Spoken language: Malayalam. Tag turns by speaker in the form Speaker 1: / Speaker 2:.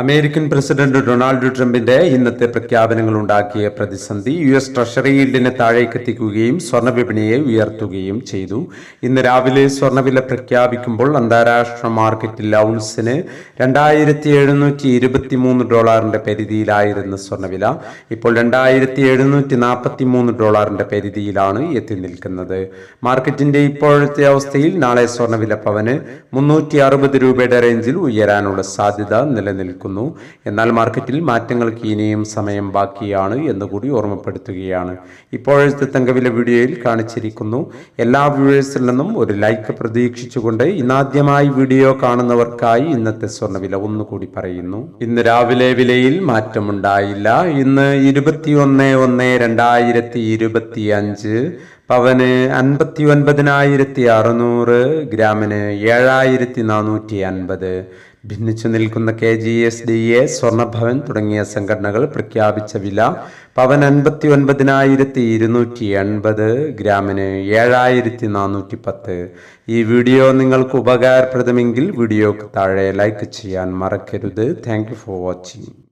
Speaker 1: അമേരിക്കൻ പ്രസിഡന്റ് ഡൊണാൾഡ് ട്രംപിന്റെ ഇന്നത്തെ പ്രഖ്യാപനങ്ങൾ ഉണ്ടാക്കിയ പ്രതിസന്ധി യു എസ് ട്രഷറി ഈൽഡിനെ താഴേക്കെത്തിക്കുകയും സ്വർണവിപണിയെ ഉയർത്തുകയും ചെയ്തു. ഇന്ന് രാവിലെ സ്വർണവില പ്രഖ്യാപിക്കുമ്പോൾ അന്താരാഷ്ട്ര മാർക്കറ്റിൽ ഔൺസിന് രണ്ടായിരത്തി എഴുന്നൂറ്റി ഇരുപത്തി മൂന്ന് ഡോളറിന്റെ പരിധിയിലായിരുന്ന സ്വർണവില ഇപ്പോൾ രണ്ടായിരത്തി എഴുന്നൂറ്റി നാൽപ്പത്തി മൂന്ന് ഡോളറിന്റെ പരിധിയിലാണ് എത്തി നിൽക്കുന്നത്. മാർക്കറ്റിന്റെ ഇപ്പോഴത്തെ അവസ്ഥയിൽ നാളെ സ്വർണവില പവന് മുന്നൂറ്റി അറുപത് രൂപയുടെ റേഞ്ചിൽ ഉയരാനുള്ള സാധ്യത നിലനിൽക്കുന്നു. എന്നാൽ മാർക്കറ്റിൽ മാറ്റങ്ങൾക്ക് ഇനിയും സമയം ബാക്കിയാണ് എന്നുകൂടി ഓർമ്മപ്പെടുത്തുകയാണ്. ഇപ്പോഴത്തെ തങ്കവില വീഡിയോയിൽ കാണിച്ചിരിക്കുന്നു. എല്ലാ വ്യൂവേഴ്സിൽ നിന്നും ഒരു ലൈക്ക് പ്രതീക്ഷിച്ചുകൊണ്ട് ഇന്നാദ്യമായി വീഡിയോ കാണുന്നവർക്കായി ഇന്നത്തെ സ്വർണവില ഒന്നുകൂടി പറയുന്നു. ഇന്ന് രാവിലെ വിലയിൽ മാറ്റമുണ്ടായില്ല. ഇന്ന് ഇരുപത്തിയൊന്ന് ഒന്ന് രണ്ടായിരത്തി ഇരുപത്തി അഞ്ച് പവന് അൻപത്തി ഒൻപതിനായിരത്തി അറുന്നൂറ് ഗ്രാമിന് ഏഴായിരത്തി നാനൂറ്റി അൻപത് ഭിന്നിച്ചു നിൽക്കുന്ന K G S D A സ്വർണഭവൻ തുടങ്ങിയ സംഘടനകൾ പ്രഖ്യാപിച്ച വില പവൻ അൻപത്തി ഒൻപതിനായിരത്തി ഇരുന്നൂറ്റി എൺപത് ഗ്രാമിന് ഏഴായിരത്തി നാനൂറ്റി പത്ത് ഈ വീഡിയോ നിങ്ങൾക്ക് ഉപകാരപ്രദമെങ്കിൽ വീഡിയോക്ക് താഴെ ലൈക്ക് ചെയ്യാൻ മറക്കരുത്. Thank for watching